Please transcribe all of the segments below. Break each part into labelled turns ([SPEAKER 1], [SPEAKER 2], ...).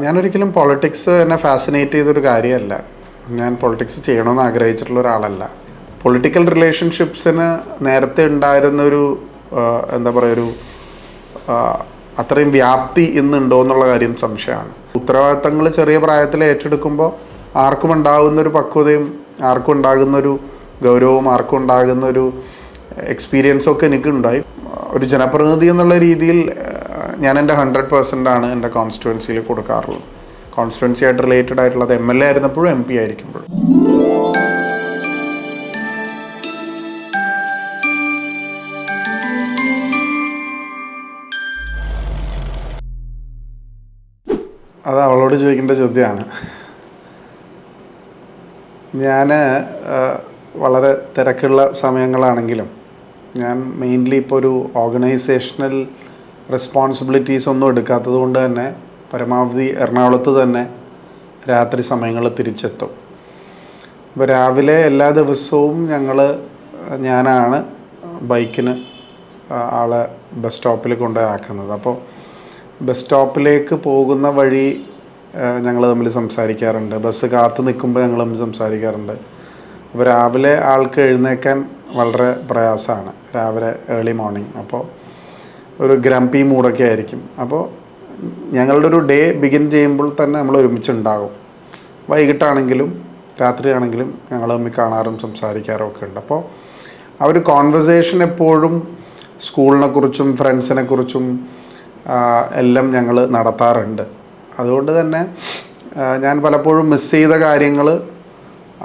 [SPEAKER 1] ഞാനൊരിക്കലും പൊളിറ്റിക്സ് എന്നെ ഫാസിനേറ്റ് ചെയ്തൊരു കാര്യമല്ല. ഞാൻ പൊളിറ്റിക്സ് ചെയ്യണമെന്ന് ആഗ്രഹിച്ചിട്ടുള്ള ഒരാളല്ല. പൊളിറ്റിക്കൽ റിലേഷൻഷിപ്സിന് നേരത്തെ ഉണ്ടായിരുന്നൊരു ഒരു എന്താ പറയുക ഒരു അത്രയും വ്യാപ്തി ഇന്നുണ്ടോ എന്നുള്ള കാര്യം സംശയമാണ്. ഉത്തരവാദിത്തങ്ങൾ ചെറിയ പ്രായത്തിൽ ഏറ്റെടുക്കുമ്പോൾ ആർക്കും ഉണ്ടാകുന്ന ഒരു പക്വതയും ആർക്കും ഉണ്ടാകുന്നൊരു ഗൗരവവും ആർക്കും ഉണ്ടാകുന്നൊരു എക്സ്പീരിയൻസും ഒക്കെ എനിക്കുണ്ടായി. ഒരു ജനപ്രതിനിധി എന്നുള്ള രീതിയിൽ ഞാൻ എന്റെ ഹൺഡ്രഡ് പെർസെന്റ് ആണ് എന്റെ കോൺസ്റ്റുവൻസിയിൽ കൊടുക്കാറുള്ളത്. കോൺസ്റ്റുവൻസി ആയിട്ട് റിലേറ്റഡ് ആയിട്ടുള്ളത് എം എൽ എ ആയിരുന്നപ്പോഴും എം പി ആയിരിക്കുമ്പോഴും. അത് അവളോട് ചോദിക്കേണ്ട ചോദ്യമാണ്. ഞാൻ വളരെ തിരക്കുള്ള സമയങ്ങളാണെങ്കിലും ഞാൻ മെയിൻലി ഇപ്പോൾ ഒരു ഓർഗനൈസേഷണൽ റെസ്പോൺസിബിലിറ്റീസ് ഒന്നും എടുക്കാത്തത് കൊണ്ട് തന്നെ പരമാവധി എറണാകുളത്ത് തന്നെ രാത്രി സമയങ്ങളിൽ തിരിച്ചെത്തും. അപ്പോൾ രാവിലെ എല്ലാ ദിവസവും ഞങ്ങൾ ഞാനാണ് ബൈക്കിന് ആളെ ബസ് സ്റ്റോപ്പിൽ കൊണ്ടുപോയി അപ്പോൾ ബസ് സ്റ്റോപ്പിലേക്ക് പോകുന്ന വഴി ഞങ്ങൾ തമ്മിൽ സംസാരിക്കാറുണ്ട്. ബസ് കാത്തു നിൽക്കുമ്പോൾ ഞങ്ങൾ തമ്മിൽ സംസാരിക്കാറുണ്ട്. അപ്പോൾ രാവിലെ ആൾക്ക് എഴുന്നേക്കാൻ വളരെ പ്രയാസമാണ്. രാവിലെ ഏർലി മോർണിംഗ് അപ്പോൾ ഒരു ഗ്രംപി മൂഡൊക്കെ ആയിരിക്കും. അപ്പോൾ ഞങ്ങളുടെ ഒരു ഡേ ബിഗിൻ ചെയ്യുമ്പോൾ തന്നെ നമ്മൾ ഒരുമിച്ചുണ്ടാകും. വൈകിട്ടാണെങ്കിലും രാത്രിയാണെങ്കിലും ഞങ്ങൾ തമ്മിൽ കാണാറും സംസാരിക്കാറും ഒക്കെ ഉണ്ട്. അപ്പോൾ ആ ഒരു കോൺവെർസേഷൻ എപ്പോഴും സ്കൂളിനെ കുറിച്ചും ഫ്രണ്ട്സിനെ കുറിച്ചും എല്ലാം ഞങ്ങൾ നടത്താറുണ്ട്. അതുകൊണ്ട് തന്നെ ഞാൻ പലപ്പോഴും മിസ് ചെയ്ത കാര്യങ്ങൾ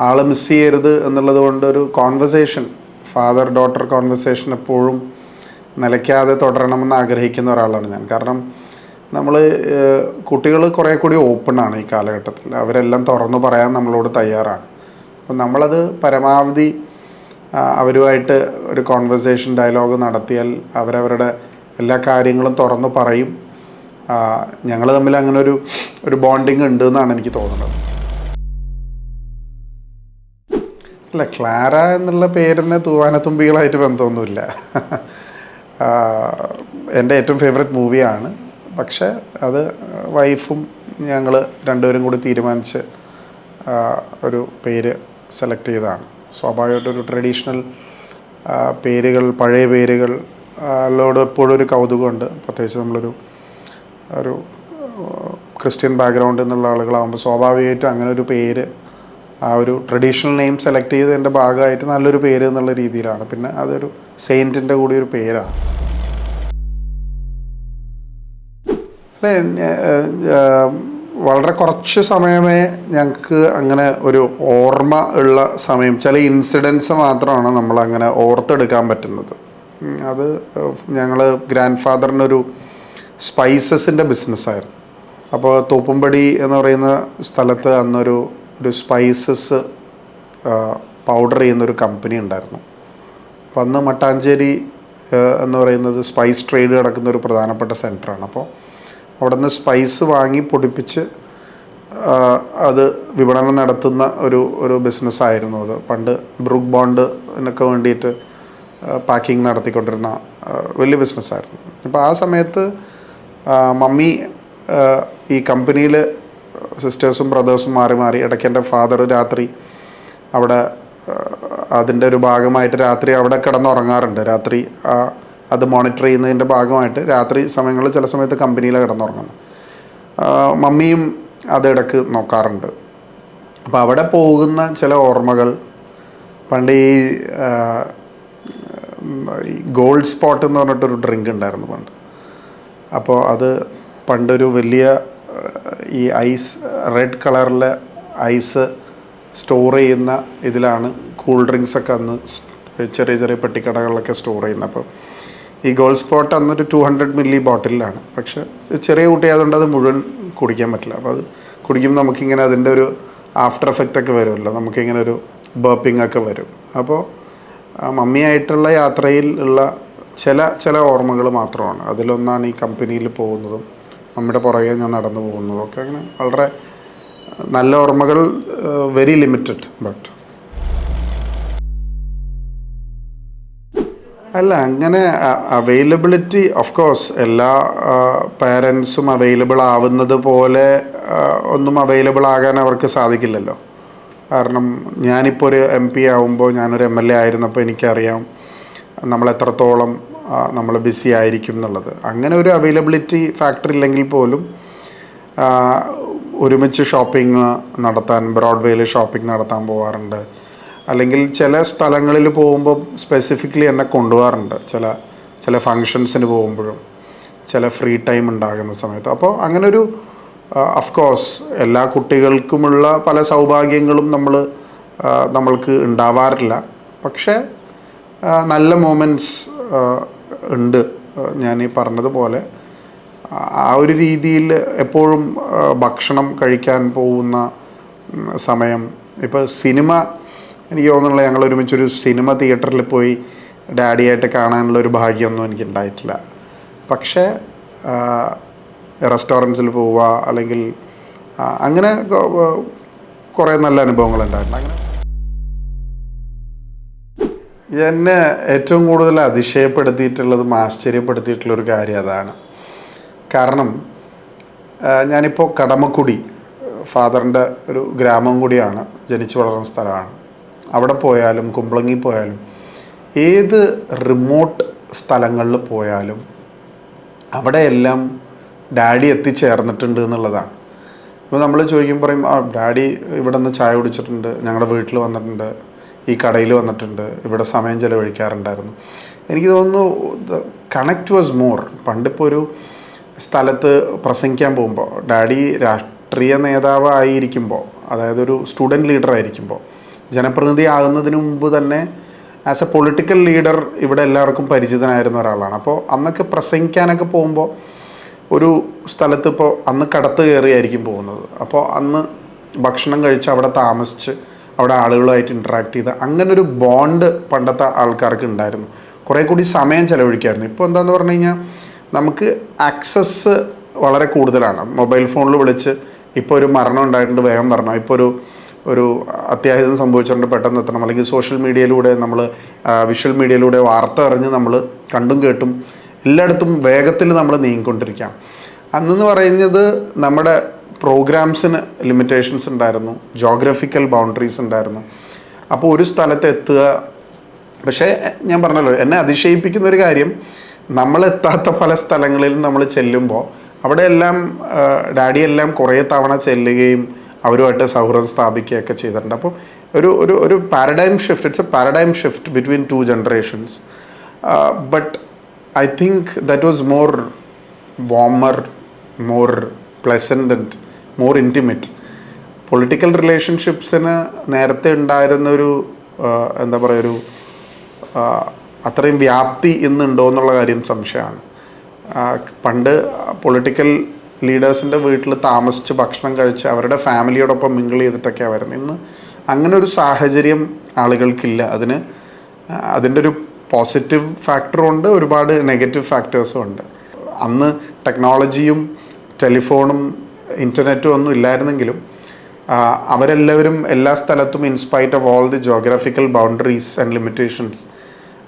[SPEAKER 1] ആൾ മിസ് ചെയ്യരുത് എന്നുള്ളത് കൊണ്ട് ഒരു കോൺവെർസേഷൻ ഫാദർ ഡോട്ടർ കോൺവെർസേഷൻ എപ്പോഴും നിലയ്ക്കാതെ തുടരണമെന്ന് ആഗ്രഹിക്കുന്ന ഒരാളാണ് ഞാൻ. കാരണം നമ്മൾ കുട്ടികൾ കുറേ കൂടി ഓപ്പണാണ് ഈ കാലഘട്ടത്തിൽ. അവരെല്ലാം തുറന്നു പറയാൻ നമ്മളോട് തയ്യാറാണ്. അപ്പം നമ്മളത് പരമാവധി അവരുമായിട്ട് ഒരു കോൺവെർസേഷൻ ഡയലോഗ് നടത്തിയാൽ അവരവരുടെ എല്ലാ കാര്യങ്ങളും തുറന്നു പറയും. ഞങ്ങൾ തമ്മിൽ അങ്ങനെ ഒരു ഒരു ബോണ്ടിങ് ഉണ്ട് എന്നാണ് എനിക്ക് തോന്നുന്നത്. അല്ല ക്ലാര എന്നുള്ള പേരിന് തൂവാനത്തുമ്പികളായിട്ട് ബന്ധമൊന്നുമില്ല. എന്റെ ഏറ്റവും ഫേവററ്റ് മൂവിയാണ് പക്ഷേ അത് വൈഫും ഞങ്ങൾ രണ്ടുപേരും കൂടി തീരുമാനിച്ച് ഒരു പേര് സെലക്ട് ചെയ്തതാണ്. സ്വാഭാവികമായിട്ടൊരു ട്രഡീഷണൽ പേരുകൾ പഴയ പേരുകൾ ലോട് എപ്പോഴും ഒരു കൗതുകമുണ്ട്. പ്രത്യേകിച്ച് നമ്മളൊരു ഒരു ക്രിസ്ത്യൻ ബാക്ക്ഗ്രൗണ്ടിൽ നിന്നുള്ള ആളുകളാകുമ്പോൾ സ്വാഭാവികമായിട്ടും അങ്ങനെ ഒരു പേര് ആ ഒരു ട്രഡീഷണൽ നെയിം സെലക്ട് ചെയ്തതിന്റെ ഭാഗമായിട്ട് നല്ലൊരു പേര് എന്നുള്ള രീതിയിലാണ്. പിന്നെ അതൊരു സെയിന്റിന്റെ കൂടി ഒരു പേരാണ് വളരെ കുറച്ച് സമയമേ ഞങ്ങൾക്ക് അങ്ങനെ ഒരു ഓർമ്മ ഉള്ള സമയം ചില ഇൻസിഡൻസ് മാത്രമാണ് നമ്മൾ അങ്ങനെ ഓർത്തെടുക്കാൻ പറ്റുന്നത്. അത് ഞങ്ങൾ ഗ്രാൻഡ് ഫാദറിനൊരു സ്പൈസസിന്റെ ബിസിനസ്സായിരുന്നു അപ്പോൾ തോപ്പുംപടി എന്ന് പറയുന്ന സ്ഥലത്ത് അന്നൊരു ഒരു സ്പൈസസ് പൗഡർ ചെയ്യുന്ന ഒരു കമ്പനി ഉണ്ടായിരുന്നു. അപ്പം അന്ന് മട്ടാഞ്ചേരി എന്ന് പറയുന്നത് സ്പൈസ് ട്രേഡ് നടക്കുന്ന ഒരു പ്രധാനപ്പെട്ട സെന്ററാണ് അപ്പോൾ അവിടെ നിന്ന് സ്പൈസ് വാങ്ങി പൊടിപ്പിച്ച് അത് വിപണനം നടത്തുന്ന ഒരു ഒരു ബിസിനസ്സായിരുന്നു അത്. പണ്ട് ബ്രൂക്ക് ബോണ്ട് എന്നൊക്കെ വേണ്ടിയിട്ട് പാക്കിംഗ് നടത്തിക്കൊണ്ടിരുന്ന വലിയ ബിസിനസ്സായിരുന്നു അപ്പോൾ ആ സമയത്ത് മമ്മി ഈ കമ്പനിയിൽ സിസ്റ്റേഴ്സും ബ്രദേഴ്സും മാറി മാറി ഇടയ്ക്ക് എന്റെ ഫാദർ രാത്രി അവിടെ അതിന്റെ ഒരു ഭാഗമായിട്ട് രാത്രി അവിടെ കിടന്നുറങ്ങാറുണ്ട്. രാത്രി ആ, അത് മോണിറ്റർ ചെയ്യുന്നതിന്റെ ഭാഗമായിട്ട് രാത്രി സമയങ്ങളിൽ ചില സമയത്ത് കമ്പനിയിൽ കിടന്നുറങ്ങുന്നു. മമ്മിയും അത് ഇടയ്ക്ക് നോക്കാറുണ്ട്. അപ്പോൾ അവിടെ പോകുന്ന ചില ഓർമ്മകൾ പണ്ട് ഈ ഗോൾഡ് സ്പോട്ട് എന്ന് പറഞ്ഞിട്ടൊരു ഡ്രിങ്ക് ഉണ്ടായിരുന്നു പണ്ട്. അപ്പോൾ അത് പണ്ടൊരു വലിയ ഈ ഐസ് റെഡ് കളറിലെ ഐസ് സ്റ്റോർ ചെയ്യുന്ന ഇതിലാണ് കൂൾ ഡ്രിങ്ക്സൊക്കെ അന്ന് ചെറിയ ചെറിയ പെട്ടിക്കടകളിലൊക്കെ സ്റ്റോർ ചെയ്യുന്നത്. അപ്പം ഈ ഗോൾഡ് സ്പോട്ട് അന്നൊരു ടു ഹൺഡ്രഡ് മില്ലി ബോട്ടിലാണ് പക്ഷെ ചെറിയ കുട്ടിയായതുകൊണ്ട് അത് മുഴുവൻ കുടിക്കാൻ പറ്റില്ല. അപ്പോൾ അത് കുടിക്കുമ്പോൾ നമുക്കിങ്ങനെ അതിന്റെ ഒരു ആഫ്റ്റർ എഫക്റ്റ് ഒക്കെ വരുമല്ലോ. നമുക്കിങ്ങനെ ഒരു ബർപ്പിംഗ് ഒക്കെ വരും. അപ്പോൾ മമ്മിയായിട്ടുള്ള യാത്രയിൽ ഉള്ള ചില ചില ഓർമ്മകൾ മാത്രമാണ്. അതിലൊന്നാണ് ഈ കമ്പനിയിൽ പോകുന്നതും മമ്മിയുടെ പുറകെ ഞാൻ നടന്നു പോകുന്നതും ഒക്കെ അങ്ങനെ വളരെ നല്ല ഓർമ്മകൾ വെരി ലിമിറ്റഡ് ബട്ട് അല്ല അങ്ങനെ അവൈലബിലിറ്റി ഓഫ് കോഴ്സ് എല്ലാ പേരൻസും അവൈലബിൾ ആവുന്നത് പോലെ ഒന്നും അവൈലബിൾ ആകാൻ അവർക്ക് സാധിക്കില്ലല്ലോ. കാരണം ഞാനിപ്പോൾ ഒരു എം പി ആവുമ്പോൾ ഞാനൊരു എം എൽ എ ആയിരുന്നപ്പോൾ എനിക്കറിയാം നമ്മൾ എത്രത്തോളം നമ്മൾ ബിസി ആയിരിക്കും എന്നുള്ളത്. അങ്ങനെ ഒരു അവൈലബിലിറ്റി ഫാക്ടർ ഇല്ലെങ്കിൽ പോലും ഒരുമിച്ച് ഷോപ്പിംഗ് നടത്താൻ ബ്രോഡ്വേയിൽ ഷോപ്പിംഗ് നടത്താൻ പോകാറുണ്ട് അല്ലെങ്കിൽ ചില സ്ഥലങ്ങളിൽ പോകുമ്പോൾ സ്പെസിഫിക്കലി എന്നെ കൊണ്ടുപോകാറുണ്ട് ചില ചില ഫങ്ഷൻസിന് പോകുമ്പോഴും ചില ഫ്രീ ടൈം ഉണ്ടാകുന്ന സമയത്ത്. അപ്പോൾ അങ്ങനെ ഒരു അഫ്കോഴ്സ് എല്ലാ കുട്ടികൾക്കുമുള്ള പല സൗഭാഗ്യങ്ങളും നമ്മൾ നമ്മൾക്ക് ഉണ്ടാവാറില്ല. പക്ഷേ നല്ല മൊമെന്റ്സ് ഉണ്ട്. ഞാൻ ഈ പറഞ്ഞതുപോലെ. ആ ഒരു രീതിയിൽ എപ്പോഴും ഭക്ഷണം കഴിക്കാൻ പോകുന്ന സമയം. ഇപ്പോൾ സിനിമ എനിക്ക് തോന്നുന്നില്ല ഞങ്ങൾ ഒരുമിച്ചൊരു സിനിമ തിയേറ്ററിൽ പോയി ഡാഡിയായിട്ട് കാണാനുള്ള ഒരു ഭാഗ്യമൊന്നും എനിക്ക് ഉണ്ടായിട്ടില്ല. പക്ഷേ റെസ്റ്റോറന്റ്സിൽ പോവുക അല്ലെങ്കിൽ അങ്ങനെ കുറേ നല്ല അനുഭവങ്ങളുണ്ടായിട്ടുണ്ട് അങ്ങനെ എന്നെ ഏറ്റവും കൂടുതൽ അതിശയപ്പെടുത്തിയിട്ടുള്ളതും ആശ്ചര്യപ്പെടുത്തിയിട്ടുള്ള ഒരു കാര്യം അതാണ്. കാരണം ഞാനിപ്പോൾ കടമക്കുടി ഫാദറിന്റെ ഒരു ഗ്രാമം കൂടിയാണ് ജനിച്ചു വളർന്ന സ്ഥലമാണ്. അവിടെ പോയാലും കുമ്പളങ്ങി പോയാലും ഏത് റിമോട്ട് സ്ഥലങ്ങളിൽ പോയാലും അവിടെയെല്ലാം ഡാഡി എത്തിച്ചേർന്നിട്ടുണ്ട് എന്നുള്ളതാണ്. ഇപ്പോൾ നമ്മൾ ചോദിക്കും പറയും ഡാഡി ഇവിടെ നിന്ന് ചായ കുടിച്ചിട്ടുണ്ട് ഞങ്ങളുടെ വീട്ടിൽ വന്നിട്ടുണ്ട് ഈ കടയിൽ വന്നിട്ടുണ്ട്. ഇവിടെ സമയം ചിലവഴിക്കാറുണ്ടായിരുന്നു. എനിക്ക് തോന്നുന്നു കണക്ട് വാസ് മോർ പണ്ടിപ്പോൾ ഒരു സ്ഥലത്ത് പ്രസംഗിക്കാൻ പോകുമ്പോൾ ഡാഡി രാഷ്ട്രീയ നേതാവ് ആയിരിക്കുമ്പോൾ അതായത് ഒരു സ്റ്റുഡന്റ് ലീഡർ ആയിരിക്കുമ്പോൾ ജനപ്രതിനിധി ആകുന്നതിന് മുമ്പ് തന്നെ ആസ് എ പൊളിറ്റിക്കൽ ലീഡർ ഇവിടെ എല്ലാവർക്കും പരിചിതനായിരുന്ന ഒരാളാണ്. അപ്പോൾ അന്നൊക്കെ പ്രസംഗിക്കാനൊക്കെ പോകുമ്പോൾ ഒരു സ്ഥലത്ത് ഇപ്പോൾ അന്ന് കടത്ത് കയറിയായിരിക്കും പോകുന്നത്. അപ്പോൾ അന്ന് ഭക്ഷണം കഴിച്ച് അവിടെ താമസിച്ച് അവിടെ ആളുകളുമായിട്ട് ഇൻട്രാക്ട് ചെയ്ത് അങ്ങനൊരു ബോണ്ട് പണ്ടത്തെ ആൾക്കാർക്ക് ഉണ്ടായിരുന്നു. കുറേ കൂടി സമയം ചിലവഴിക്കായിരുന്നു. ഇപ്പോൾ എന്താന്ന് പറഞ്ഞു കഴിഞ്ഞാൽ നമുക്ക് ആക്സസ് വളരെ കൂടുതലാണ്. മൊബൈൽ ഫോണിൽ വിളിച്ച് ഇപ്പോൾ ഒരു മരണം ഉണ്ടായിട്ടുണ്ട് വേഗം പറഞ്ഞു ഇപ്പോൾ ഒരു ഒരു അത്യാഹിതം സംഭവിച്ചിട്ടുണ്ട് പെട്ടെന്ന് എത്തണം. അല്ലെങ്കിൽ സോഷ്യൽ മീഡിയയിലൂടെ നമ്മൾ വിഷ്വൽ മീഡിയയിലൂടെ വാർത്ത അറിഞ്ഞ് നമ്മൾ കണ്ടും കേട്ടും എല്ലായിടത്തും വേഗത്തിൽ നമ്മൾ നീങ്ങിക്കൊണ്ടിരിക്കാം. അന്നെന്ന് പറയുന്നത് നമ്മുടെ പ്രോഗ്രാംസിന് ലിമിറ്റേഷൻസ് ഉണ്ടായിരുന്നു ജോഗ്രഫിക്കൽ ബൗണ്ടറീസ് ഉണ്ടായിരുന്നു. അപ്പോൾ ഒരു സ്ഥലത്ത് എത്തുക പക്ഷേ ഞാൻ പറഞ്ഞല്ലോ എന്നെ അതിശയിപ്പിക്കുന്ന ഒരു കാര്യം നമ്മൾ എത്താത്ത പല സ്ഥലങ്ങളിലും നമ്മൾ ചെല്ലുമ്പോൾ അവിടെ എല്ലാം ഡാഡി എല്ലാം കുറേ തവണ ചെല്ലുകയും അവരുമായിട്ട് സൗഹൃദം സ്ഥാപിക്കുകയൊക്കെ ചെയ്തിട്ടുണ്ട്. അപ്പോൾ ഒരു ഒരു ഒരു paradigm shift it's a paradigm shift between two generations but I think that was more warmer more pleasant and more intimate political റിലേഷൻഷിപ്സിന് നേരത്തെ ഉണ്ടായിരുന്ന ഒരു എന്താ പറയുക ഒരു അത്രയും വ്യാപ്തി ഇന്നുണ്ടോ എന്നുള്ള കാര്യം സംശയമാണ്. പണ്ട് പൊളിറ്റിക്കൽ ലീഡേഴ്സിന്റെ വീട്ടിൽ താമസിച്ച് ഭക്ഷണം കഴിച്ച് അവരുടെ ഫാമിലിയോടൊപ്പം മിങ്കിൾ ചെയ്തിട്ടൊക്കെയാണ് വരുന്നത്. ഇന്ന് അങ്ങനെ ഒരു സാഹചര്യം ആളുകൾക്കില്ല. അതിന് അതിന്റെ ഒരു പോസിറ്റീവ് ഫാക്ടറും ഉണ്ട് ഒരുപാട് നെഗറ്റീവ് ഫാക്ടേഴ്സും ഉണ്ട്. അന്ന് ടെക്നോളജിയും ടെലിഫോണും ഇന്റർനെറ്റും ഒന്നും ഇല്ലായിരുന്നെങ്കിലും അവരെല്ലാവരും എല്ലാ സ്ഥലത്തും in spite of all the geographical boundaries and limitations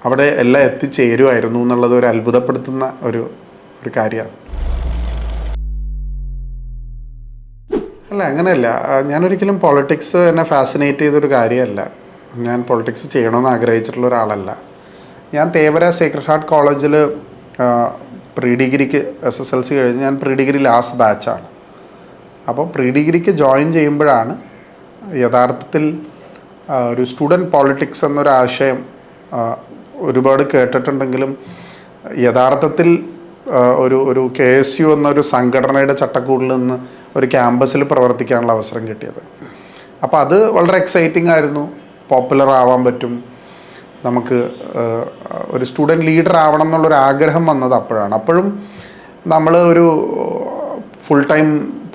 [SPEAKER 1] അവിടെ എല്ലാം എത്തിച്ചേരുമായിരുന്നു എന്നുള്ളത് ഒരു അത്ഭുതപ്പെടുത്തുന്ന ഒരു ഒരു കാര്യമാണ്. അല്ല അങ്ങനെയല്ല. ഞാനൊരിക്കലും പൊളിറ്റിക്സ് എന്നെ ഫാസിനേറ്റ് ചെയ്തൊരു കാര്യമല്ല. ഞാൻ പൊളിറ്റിക്സ് ചെയ്യണമെന്ന് ആഗ്രഹിച്ചിട്ടുള്ള ഒരാളല്ല. ഞാൻ തേവര സേക്രഡ് ഹാർട്ട് കോളേജിൽ പ്രീ ഡിഗ്രിക്ക് എസ് എസ് എൽ സി കഴിഞ്ഞ് ഞാൻ പ്രീ ഡിഗ്രി ലാസ്റ്റ് ബാച്ചാണ് അപ്പോൾ പ്രീ ഡിഗ്രിക്ക് ജോയിൻ ചെയ്യുമ്പോഴാണ് യഥാർത്ഥത്തിൽ ഒരു സ്റ്റുഡന്റ് പോളിറ്റിക്സ് എന്നൊരു ആശയം ഒരുപാട് കേട്ടിട്ടുണ്ടെങ്കിലും യഥാർത്ഥത്തിൽ ഒരു ഒരു കെ എസ് യു എന്നൊരു സംഘടനയുടെ ചട്ടക്കൂടിൽ നിന്ന് ഒരു ക്യാമ്പസിൽ പ്രവർത്തിക്കാനുള്ള അവസരം കിട്ടിയത്. അപ്പോൾ അത് വളരെ എക്സൈറ്റിംഗ് ആയിരുന്നു. പോപ്പുലർ ആവാൻ പറ്റും. നമുക്ക് ഒരു സ്റ്റുഡന്റ് ലീഡർ ആവണം എന്നുള്ളൊരു ആഗ്രഹം വന്നത് അപ്പോഴാണ്. അപ്പോഴും നമ്മൾ ഒരു ഫുൾ ടൈം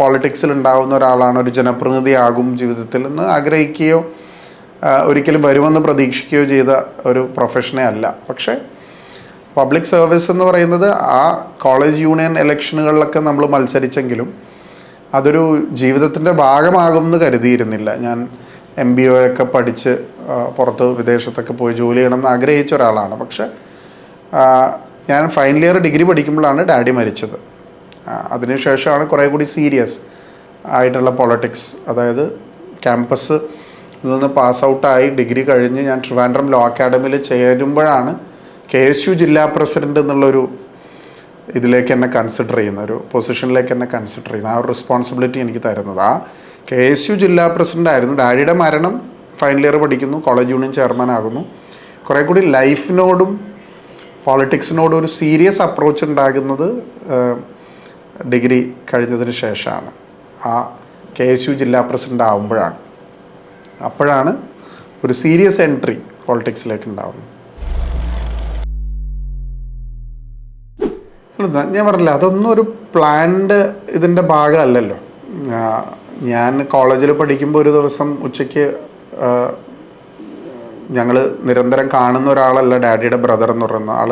[SPEAKER 1] പോളിറ്റിക്സിൽ ഉണ്ടാവുന്ന ഒരാളാണ് ഒരു ജനപ്രതിനിധിയാകും ജീവിതത്തിൽ എന്ന് ആഗ്രഹിക്കുകയോ ഒരിക്കലും വരുമെന്ന് പ്രതീക്ഷിക്കുകയോ ചെയ്ത ഒരു പ്രൊഫഷനെ അല്ല. പക്ഷേ പബ്ലിക് സർവീസ് എന്ന് പറയുന്നത് ആ കോളേജ് യൂണിയൻ ഇലക്ഷനുകളിലൊക്കെ നമ്മൾ മത്സരിച്ചെങ്കിലും അതൊരു ജീവിതത്തിന്റെ ഭാഗമാകുമെന്ന് കരുതിയിരുന്നില്ല. ഞാൻ എം ബി ഒ ഒക്കെ പഠിച്ച് പുറത്ത് വിദേശത്തൊക്കെ പോയി ജോലി ചെയ്യണം എന്ന് ആഗ്രഹിച്ച ഒരാളാണ്. പക്ഷേ ഞാൻ ഫൈനൽ ഇയർ ഡിഗ്രി പഠിക്കുമ്പോഴാണ് ഡാഡി മരിച്ചത്. അതിനുശേഷമാണ് കുറേ കൂടി സീരിയസ് ആയിട്ടുള്ള പൊളിറ്റിക്സ് അതായത് ക്യാമ്പസ് നിന്ന് പാസ് ഔട്ടായി ഡിഗ്രി കഴിഞ്ഞ് ഞാൻ ട്രിവാൻഡ്രം ലോ അക്കാഡമിയിൽ ചേരുമ്പോഴാണ് കെ എസ് യു ജില്ലാ പ്രസിഡന്റ് എന്നുള്ളൊരു ഇതിലേക്ക് എന്നെ കൺസിഡർ ചെയ്യുന്ന ഒരു പൊസിഷനിലേക്ക് എന്നെ കൺസിഡർ ചെയ്യുന്ന ആ ഒരു റെസ്പോൺസിബിലിറ്റി എനിക്ക് തരുന്നത്. ആ കെ എസ് യു ജില്ലാ പ്രസിഡന്റ് ആയിരുന്നു. ഡാഡിയുടെ മരണം ഫൈനൽ ഇയർ പഠിക്കുന്നു കോളേജ് യൂണിയൻ ചെയർമാൻ ആകുന്നു. കുറേ കൂടി ലൈഫിനോടും പോളിറ്റിക്സിനോടും ഒരു സീരിയസ് അപ്രോച്ച് ഉണ്ടാകുന്നത് ഡിഗ്രി കഴിഞ്ഞതിന് ശേഷമാണ്. ആ കെ എസ് യു ജില്ലാ പ്രസിഡന്റ് ആവുമ്പോഴാണ്. അപ്പോഴാണ് ഒരു സീരിയസ് എൻട്രി പോളിറ്റിക്സിലേക്ക് ഉണ്ടാവുന്നത്. ഞാൻ പറഞ്ഞില്ല അതൊന്നും ഒരു പ്ലാൻഡ് ഇതിന്റെ ഭാഗമല്ലല്ലോ. ഞാൻ കോളേജിൽ പഠിക്കുമ്പോൾ ഒരു ദിവസം ഉച്ചയ്ക്ക് ഞങ്ങൾ നിരന്തരം കാണുന്ന ഒരാളല്ല ഡാഡിയുടെ ബ്രദർ എന്ന് പറയുന്ന ആൾ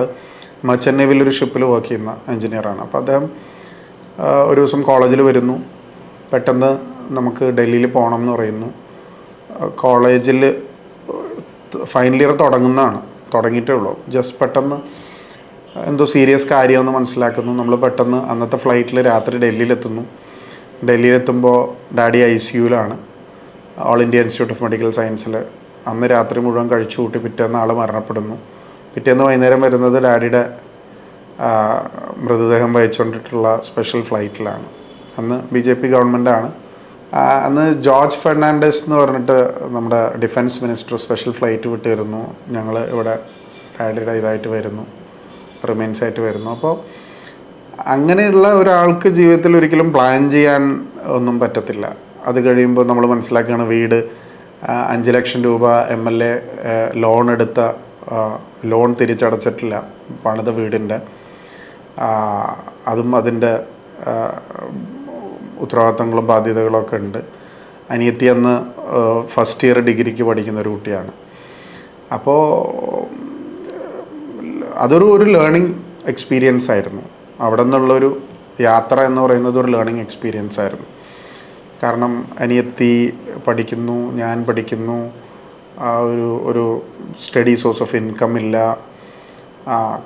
[SPEAKER 1] ഒരു ഷിപ്പിൽ വർക്ക് ചെയ്യുന്ന എഞ്ചിനീയറാണ് അപ്പോൾ അദ്ദേഹം ഒരു ദിവസം കോളേജിൽ വരുന്നു. പെട്ടെന്ന് നമുക്ക് ഡൽഹിയിൽ പോകണം എന്ന് പറയുന്നു. കോളേജിൽ ഫൈനൽ ഇയർ തുടങ്ങുന്നതാണ്. തുടങ്ങിയിട്ടേ ഉള്ളൂ. ജസ്റ്റ് പെട്ടെന്ന് എന്തോ സീരിയസ് കാര്യമെന്ന് മനസ്സിലാക്കുന്നു. നമ്മൾ പെട്ടെന്ന് അന്നത്തെ ഫ്ലൈറ്റിൽ രാത്രി ഡൽഹിയിലെത്തുന്നു ഡൽഹിയിലെത്തുമ്പോൾ daddy I C യുവിലാണ് all India institute of medical സയൻസിൽ അന്ന് രാത്രി മുഴുവൻ കഴിച്ചു കൂട്ടി പിറ്റേന്ന് ആൾ മരണപ്പെടുന്നു. പിറ്റേന്ന് വൈകുന്നേരം വരുന്നത് ഡാഡിയുടെ മൃതദേഹം വഹിച്ചുകൊണ്ടിട്ടുള്ള സ്പെഷ്യൽ ഫ്ലൈറ്റിലാണ് അന്ന് ബി ജെ പി ഗവൺമെന്റാണ് അന്ന് ജോർജ് ഫെർണാണ്ടസ് എന്ന് പറഞ്ഞിട്ട് നമ്മുടെ ഡിഫൻസ് മിനിസ്റ്റർ സ്പെഷ്യൽ ഫ്ലൈറ്റ് വിട്ടിരുന്നു. ഞങ്ങൾ ഇവിടെ ഡാഡിയുടെ ഇതായിട്ട് വരുന്നു. റിമൈൻസ് ആയിട്ട് വരുന്നു. അപ്പോൾ അങ്ങനെയുള്ള ഒരാൾക്ക് ജീവിതത്തിൽ ഒരിക്കലും പ്ലാൻ ചെയ്യാൻ ഒന്നും പറ്റത്തില്ല. അത് കഴിയുമ്പോൾ നമ്മൾ മനസ്സിലാക്കുകയാണ് വീട് അഞ്ച് ലക്ഷം രൂപ എം എൽ എ ലോൺ എടുത്ത ലോൺ തിരിച്ചടച്ചിട്ടില്ല. പണിത വീടിന്റെ. അതും അതിന്റെ ഉത്തരവാദിത്തങ്ങളും ബാധ്യതകളൊക്കെ ഉണ്ട്. അനിയത്തി അന്ന് ഫസ്റ്റ് ഇയർ ഡിഗ്രിക്ക് പഠിക്കുന്ന ഒരു കുട്ടിയാണ്. അപ്പോൾ അതൊരു ഒരു ലേണിംഗ് എക്സ്പീരിയൻസ് ആയിരുന്നു. അവിടെ നിന്നുള്ളൊരു യാത്ര എന്ന് പറയുന്നത് ഒരു ലേണിംഗ് എക്സ്പീരിയൻസ് ആയിരുന്നു. കാരണം അനിയത്തി പഠിക്കുന്നു ഞാൻ പഠിക്കുന്നു ഒരു ഒരു സ്റ്റഡി സോഴ്സ് ഓഫ് ഇൻകം ഇല്ല.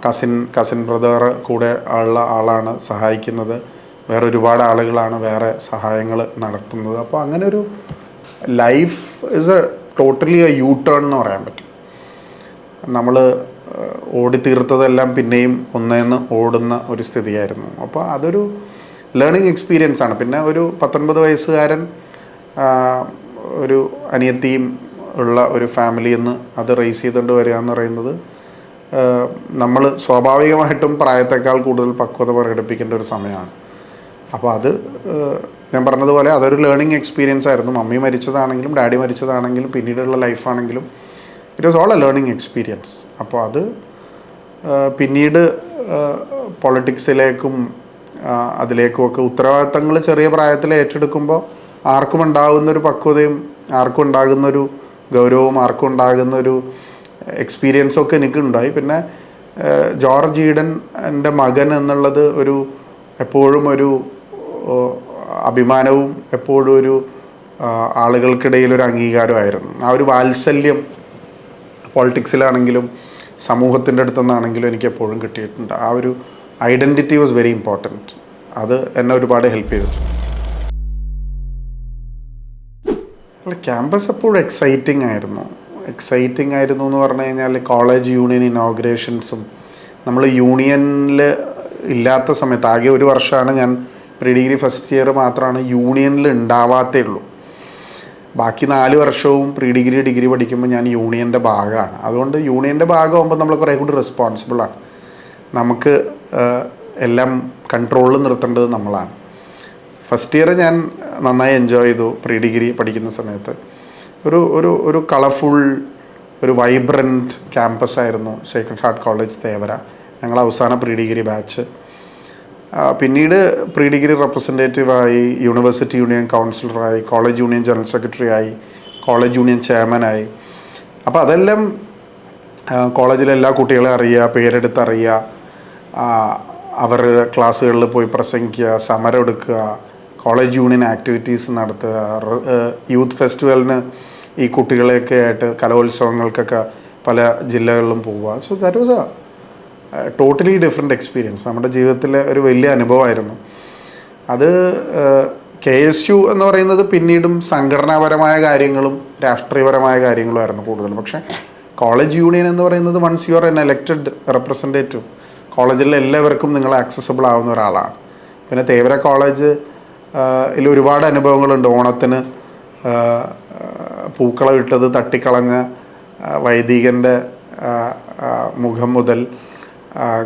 [SPEAKER 1] കസിൻ കസിൻ ബ്രദർ കൂടെ ഉള്ള ആളാണ് സഹായിക്കുന്നത്. വേറെ ഒരുപാട് ആളുകളാണ് വേറെ സഹായങ്ങൾ നടത്തുന്നത്. അപ്പോൾ അങ്ങനെ ഒരു life is a totally a U turn എന്ന് പറയാൻ പറ്റും. നമ്മൾ ഓടിത്തീർത്തതെല്ലാം പിന്നെയും ഒന്നേന്ന് ഓടുന്ന ഒരു സ്ഥിതിയായിരുന്നു. അപ്പോൾ അതൊരു ലേണിംഗ് എക്സ്പീരിയൻസ് ആണ്. പിന്നെ ഒരു പത്തൊൻപത് വയസ്സുകാരൻ ഒരു അനിയത്തിയും ഉള്ള ഒരു ഫാമിലിയിൽ നിന്ന് അത് റേസ് ചെയ്തുകൊണ്ട് വരിക എന്ന് പറയുന്നത് നമ്മൾ സ്വാഭാവികമായിട്ടും പ്രായത്തെക്കാൾ കൂടുതൽ പക്വത പ്രകടിപ്പിക്കേണ്ട ഒരു സമയമാണ്. അപ്പോൾ അത് ഞാൻ പറഞ്ഞതുപോലെ അതൊരു ലേണിംഗ് എക്സ്പീരിയൻസ് ആയിരുന്നു. മമ്മി മരിച്ചതാണെങ്കിലും ഡാഡി മരിച്ചതാണെങ്കിലും പിന്നീടുള്ള ലൈഫാണെങ്കിലും it was all a learning experience അപ്പോൾ അത് പിന്നീട് പൊളിറ്റിക്സിലേക്കും അതിലേക്കും ഒക്കെ ഉത്തരവാദിത്തങ്ങൾ ചെറിയ പ്രായത്തിൽ ഏറ്റെടുക്കുമ്പോൾ ആർക്കും ഉണ്ടാകുന്നൊരു പക്വതയും ആർക്കും ഉണ്ടാകുന്നൊരു ഗൗരവവും ആർക്കും ഉണ്ടാകുന്ന ഒരു എക്സ്പീരിയൻസും ഒക്കെ എനിക്കുണ്ടായി. പിന്നെ ജോർജ് ഈഡൻ എന്റെ മകൻ എന്നുള്ളത് ഒരു എപ്പോഴും ഒരു അഭിമാനവും എപ്പോഴും ഒരു ആളുകൾക്കിടയിൽ ഒരു അംഗീകാരമായിരുന്നു. ആ ഒരു വാത്സല്യം പോളിറ്റിക്സിലാണെങ്കിലും സമൂഹത്തിന്റെ അടുത്തുനിന്നാണെങ്കിലും എനിക്ക് എപ്പോഴും കിട്ടിയിട്ടുണ്ട്. ആ ഒരു ഐഡന്റിറ്റി വാസ് വെരി ഇമ്പോർട്ടന്റ് അത് എന്നെ ഒരുപാട് ഹെൽപ്പ് ചെയ്തു. അല്ല ക്യാമ്പസ് എപ്പോഴും എക്സൈറ്റിംഗ് ആയിരുന്നു. എക്സൈറ്റിംഗ് ആയിരുന്നു എന്ന് പറഞ്ഞു കഴിഞ്ഞാൽ കോളേജ് യൂണിയൻ ഇനോഗ്രേഷൻസും നമ്മൾ യൂണിയനിൽ ഇല്ലാത്ത സമയത്ത് ആകെ ഒരു വർഷമാണ് ഞാൻ പ്രീ ഡിഗ്രി ഫസ്റ്റ് ഇയർ മാത്രമാണ് യൂണിയനിൽ ഉണ്ടാവാത്തേ ഉള്ളൂ. ബാക്കി നാല് വർഷവും പ്രീ ഡിഗ്രി ഡിഗ്രി പഠിക്കുമ്പോൾ ഞാൻ യൂണിയന്റെ ഭാഗമാണ്. അതുകൊണ്ട് യൂണിയന്റെ ഭാഗമാകുമ്പോൾ നമ്മൾ കുറേ കൂടി റെസ്പോൺസിബിളാണ് നമുക്ക് എല്ലാം കൺട്രോളിൽ നിർത്തേണ്ടത് നമ്മളാണ്. ഫസ്റ്റ് ഇയർ ഞാൻ നന്നായി എൻജോയ് ചെയ്തു പ്രീ ഡിഗ്രി പഠിക്കുന്ന സമയത്ത്. ഒരു ഒരു ഒരു കളർഫുൾ ഒരു വൈബ്രന്റ് ക്യാമ്പസ് ആയിരുന്നു സേക്രഡ് ഹാർട്ട് കോളേജ് തേവര. ഞങ്ങൾ അവസാന പ്രീ ഡിഗ്രി ബാച്ച് പിന്നീട് പ്രീ ഡിഗ്രി റെപ്രസെന്റേറ്റീവായി യൂണിവേഴ്സിറ്റി യൂണിയൻ കൗൺസിലറായി കോളേജ് യൂണിയൻ ജനറൽ സെക്രട്ടറി ആയി കോളേജ് യൂണിയൻ ചെയർമാനായി അപ്പോൾ അതെല്ലാം കോളേജിലെ എല്ലാ കുട്ടികളെ അറിയുക പേരെടുത്ത് അറിയുക അവർ അവരുടെ ക്ലാസ്സുകളിൽ പോയി പ്രസംഗിക്കുക സമരം എടുക്കുക കോളേജ് യൂണിയൻ ആക്ടിവിറ്റീസ് നടത്തുക യൂത്ത് ഫെസ്റ്റിവലിന് ഈ കുട്ടികളെയൊക്കെ ആയിട്ട് കലോത്സവങ്ങൾക്കൊക്കെ പല ജില്ലകളിലും പോവുക. So that was a totally different experience നമ്മുടെ ജീവിതത്തിലെ ഒരു വലിയ അനുഭവമായിരുന്നു. അത് കെ എസ് യു എന്ന് പറയുന്നത് പിന്നീടും സംഘടനാപരമായ കാര്യങ്ങളും രാഷ്ട്രീയപരമായ കാര്യങ്ങളുമായിരുന്നു കൂടുതലും. പക്ഷേ കോളേജ് യൂണിയൻ എന്ന് പറയുന്നത് once you are an elected representative കോളേജിലെ എല്ലാവർക്കും നിങ്ങൾ ആക്സസബിൾ ആവുന്ന ഒരാളാണ്. പിന്നെ തേവര കോളേജ് ഇതിൽ ഒരുപാട് അനുഭവങ്ങളുണ്ട്. ഓണത്തിന് പൂക്കളം ഇട്ടത് തട്ടിക്കളഞ്ഞ് വൈദികന്റെ മുഖം മുതൽ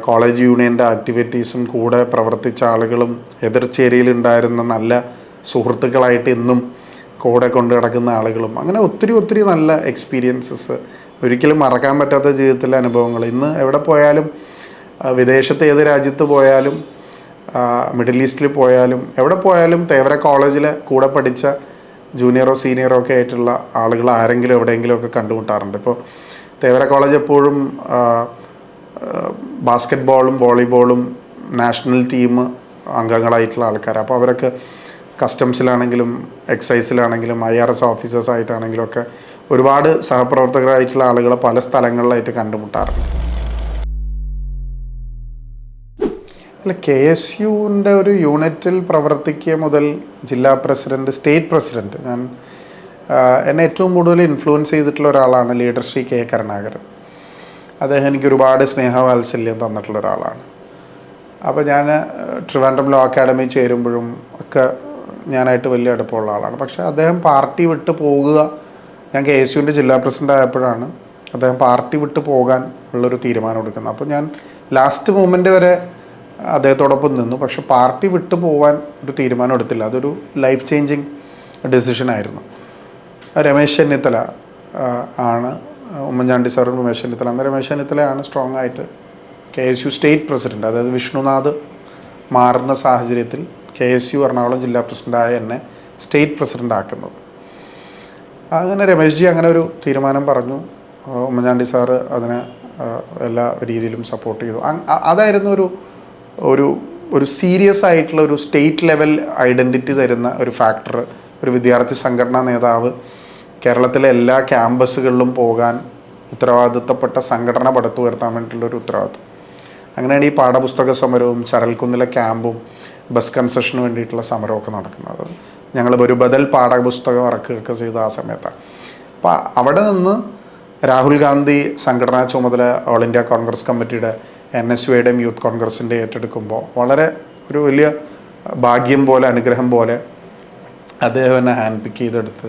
[SPEAKER 1] കോളേജ് യൂണിയന്റെ ആക്ടിവിറ്റീസും കൂടെ പ്രവർത്തിച്ച ആളുകളും എതിർച്ചേരിയിലുണ്ടായിരുന്ന നല്ല സുഹൃത്തുക്കളായിട്ട് ഇന്നും കൂടെ കൊണ്ട് കിടക്കുന്ന ആളുകളും. അങ്ങനെ ഒത്തിരി ഒത്തിരി നല്ല എക്സ്പീരിയൻസസ് ഒരിക്കലും മറക്കാൻ പറ്റാത്ത ജീവിതത്തിലെ അനുഭവങ്ങൾ. ഇന്ന് എവിടെ പോയാലും വിദേശത്ത് ഏത് രാജ്യത്ത് പോയാലും മിഡിൽ ഈസ്റ്റിൽ പോയാലും എവിടെ പോയാലും തേവര കോളേജിലെ കൂടെ പഠിച്ച ജൂനിയറോ സീനിയറോ ഒക്കെ ആയിട്ടുള്ള ആളുകൾ ആരെങ്കിലും എവിടെയെങ്കിലും ഒക്കെ കണ്ടുമുട്ടാറുണ്ട്. ഇപ്പോൾ തേവര കോളേജ് എപ്പോഴും ബാസ്ക്കറ്റ് ബോളും വോളിബോളും നാഷണൽ ടീം അംഗങ്ങളായിട്ടുള്ള ആൾക്കാരാണ് അപ്പോൾ അവരൊക്കെ കസ്റ്റംസിലാണെങ്കിലും എക്സൈസിലാണെങ്കിലും ഐ ആർ എസ് ഓഫീസേഴ്സ് ആയിട്ടാണെങ്കിലും ഒക്കെ ഒരുപാട് സഹപ്രവർത്തകരായിട്ടുള്ള ആളുകളെ പല സ്ഥലങ്ങളിലായിട്ട് കണ്ടുമുട്ടാറുണ്ട്. അല്ല കെ എസ് യുവിന്റെ ഒരു യൂണിറ്റിൽ പ്രവർത്തിക്കുക മുതൽ ജില്ലാ പ്രസിഡന്റ് സ്റ്റേറ്റ് പ്രസിഡന്റ് ഞാൻ എന്നെ ഏറ്റവും കൂടുതൽ ഇൻഫ്ലുവൻസ് ചെയ്തിട്ടുള്ള ഒരാളാണ് ലീഡർ ശ്രീ കെ കരുണാകരൻ. അദ്ദേഹം എനിക്ക് ഒരുപാട് സ്നേഹവാത്സല്യം തന്നിട്ടുള്ള ഒരാളാണ്. അപ്പോൾ ഞാൻ ട്രിവാൻഡ്രം ലോ അക്കാഡമി ചേരുമ്പോഴും ഒക്കെ ഞാനായിട്ട് വലിയ അടുപ്പമുള്ള ആളാണ്. പക്ഷേ അദ്ദേഹം പാർട്ടി വിട്ട് പോകുക ഞാൻ കെ എസ് യുവിന്റെ ജില്ലാ പ്രസിഡന്റ് ആയപ്പോഴാണ് അദ്ദേഹം പാർട്ടി വിട്ട് പോകാൻ ഉള്ളൊരു തീരുമാനം എടുക്കുന്നത്. അപ്പോൾ ഞാൻ ലാസ്റ്റ് മൂമെന്റ് വരെ അദ്ദേഹത്തോടൊപ്പം നിന്നു. പക്ഷെ പാർട്ടി വിട്ടു പോകാൻ ഒരു തീരുമാനം എടുത്തില്ല. അതൊരു ലൈഫ് ചേഞ്ചിങ് ഡെസിഷനായിരുന്നു രമേശ് ചെന്നിത്തല ആണ് ഉമ്മൻചാണ്ടി സാറും രമേശ് ചെന്നിത്തല. അന്ന് രമേശ് ചെന്നിത്തലയാണ് സ്ട്രോങ് ആയിട്ട് K S U state president അതായത് വിഷ്ണുനാഥ് മാറുന്ന സാഹചര്യത്തിൽ കെ എസ് യു എറണാകുളം ജില്ലാ പ്രസിഡന്റായ എന്നെ സ്റ്റേറ്റ് പ്രസിഡന്റ് ആക്കുന്നത്. അങ്ങനെ രമേശ് ജി അങ്ങനെ ഒരു തീരുമാനം പറഞ്ഞു. ഉമ്മൻചാണ്ടി സാറ് അതിനെ എല്ലാ രീതിയിലും സപ്പോർട്ട് ചെയ്തു. അതായിരുന്നു ഒരു ഒരു ഒരു സീരിയസ് ആയിട്ടുള്ള ഒരു സ്റ്റേറ്റ് ലെവൽ ഐഡന്റിറ്റി തരുന്ന ഒരു ഫാക്ടർ ഒരു വിദ്യാർത്ഥി സംഘടനാ നേതാവ് കേരളത്തിലെ എല്ലാ ക്യാമ്പസുകളിലും പോകാൻ ഉത്തരവാദിത്തപ്പെട്ട സംഘടന പടുത്തുയർത്താൻ വേണ്ടിയിട്ടുള്ള ഒരു ഉത്തരവാദിത്വം. അങ്ങനെയാണ് ഈ പാഠപുസ്തക സമരവും ചരൽക്കുന്നിലെ ക്യാമ്പും ബസ് കൺസെഷന് വേണ്ടിയിട്ടുള്ള സമരമൊക്കെ നടക്കുന്നത്. ഞങ്ങൾ ഒരു ബദൽ പാഠപുസ്തകം ഇറക്കുകയൊക്കെ ചെയ്ത ആ സമയത്താണ് അപ്പോൾ അവിടെ നിന്ന് രാഹുൽ ഗാന്ധി സംഘടനാ ചുമതല ഓൾ ഇന്ത്യ കോൺഗ്രസ് കമ്മിറ്റിയുടെ എൻ എസ് യുയുടെയും യൂത്ത് കോൺഗ്രസിന്റെ ഏറ്റെടുക്കുമ്പോൾ വളരെ ഒരു വലിയ ഭാഗ്യം പോലെ അനുഗ്രഹം പോലെ അദ്ദേഹം എന്നെ ഹാൻഡ് പിക്ക് ചെയ്തെടുത്ത്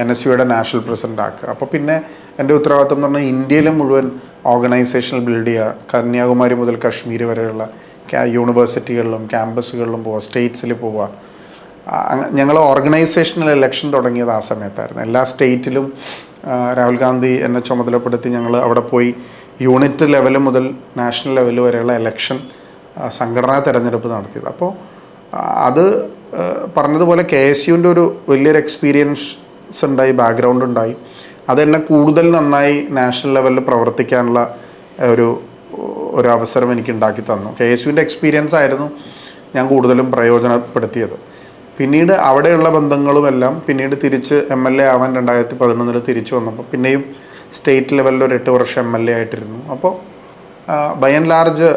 [SPEAKER 1] എൻ എസ് യുടെ നാഷണൽ പ്രസിഡന്റ് ആക്കുക. അപ്പോൾ പിന്നെ എന്റെ ഉത്തരവാദിത്വം എന്ന് പറഞ്ഞാൽ ഇന്ത്യയിലെ മുഴുവൻ ഓർഗനൈസേഷണൽ ബിൽഡ് ചെയ്യുക. കന്യാകുമാരി മുതൽ കശ്മീർ വരെയുള്ള യൂണിവേഴ്സിറ്റികളിലും ക്യാമ്പസുകളിലും പോവുക സ്റ്റേറ്റ്സിൽ പോവുക. ഞങ്ങൾ ഓർഗനൈസേഷണൽ ഇലക്ഷൻ തുടങ്ങിയത് ആ സമയത്തായിരുന്നു. എല്ലാ സ്റ്റേറ്റിലും രാഹുൽ ഗാന്ധി എന്നെ ചുമതലപ്പെടുത്തി ഞങ്ങൾ അവിടെ പോയി യൂണിറ്റ് ലെവൽ മുതൽ നാഷണൽ ലെവൽ വരെയുള്ള ഇലക്ഷൻ സംഘടനാ തെരഞ്ഞെടുപ്പ് നടത്തിയത്. അപ്പോൾ അത് പറഞ്ഞതുപോലെ കെ എസ് യുവിന്റെ ഒരു വലിയൊരു എക്സ്പീരിയൻസ് ഉണ്ടായി ബാക്ക്ഗ്രൗണ്ട് ഉണ്ടായി. അതെന്നെ കൂടുതൽ നന്നായി നാഷണൽ ലെവലിൽ പ്രവർത്തിക്കാനുള്ള ഒരു ഒരു അവസരം എനിക്ക് ഉണ്ടാക്കി തന്നു. കെ എസ് യുവിന്റെ എക്സ്പീരിയൻസ് ആയിരുന്നു ഞാൻ കൂടുതലും പ്രയോജനപ്പെടുത്തിയത്. പിന്നീട് അവിടെയുള്ള ബന്ധങ്ങളുമെല്ലാം പിന്നീട് തിരിച്ച് എം എൽ എ ആവാൻ രണ്ടായിരത്തി പതിനൊന്നിൽ തിരിച്ചു വന്നപ്പോൾ പിന്നെയും സ്റ്റേറ്റ് ലെവലിൽ ഒരു എട്ട് വർഷം എം എൽ എ ആയിട്ടിരുന്നു. അപ്പോൾ ബൈ ആൻഡ് ലാർജ്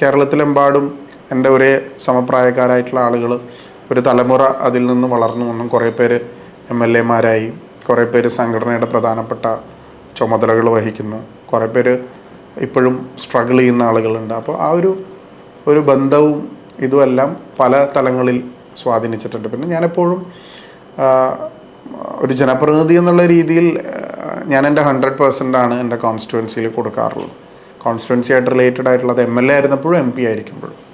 [SPEAKER 1] കേരളത്തിലെമ്പാടും എന്റെ ഒരേ സമപ്രായക്കാരായിട്ടുള്ള ആളുകൾ ഒരു തലമുറ അതിൽ നിന്ന് വളർന്നു വന്നും. കുറേ പേര് എം എൽ എമാരായി. കുറേ പേര് സംഘടനയുടെ പ്രധാനപ്പെട്ട ചുമതലകൾ വഹിക്കുന്നു. കുറേ പേര് ഇപ്പോഴും സ്ട്രഗിൾ ചെയ്യുന്ന ആളുകളുണ്ട്. അപ്പോൾ ആ ഒരു ഒരു ബന്ധവും ഇതുമെല്ലാം പല തലങ്ങളിൽ സ്വാധീനിച്ചിട്ടുണ്ട്. പിന്നെ ഞാനെപ്പോഴും ഒരു ജനപ്രതിനിധി എന്നുള്ള രീതിയിൽ ഞാൻ എന്റെ ഹൺഡ്രഡ് പെർസെന്റ് ആണ് എന്റെ കോൺസ്റ്റിറ്റുവൻസിയിൽ കൊടുക്കാറുള്ളത്. കോൺസ്റ്റിറ്റ്യുവൻസി ആയിട്ട് റിലേറ്റഡ് ആയിട്ടുള്ളത് എം എൽ എ ആയിരുന്നപ്പോഴും എം പി ആയിരിക്കുമ്പോഴും.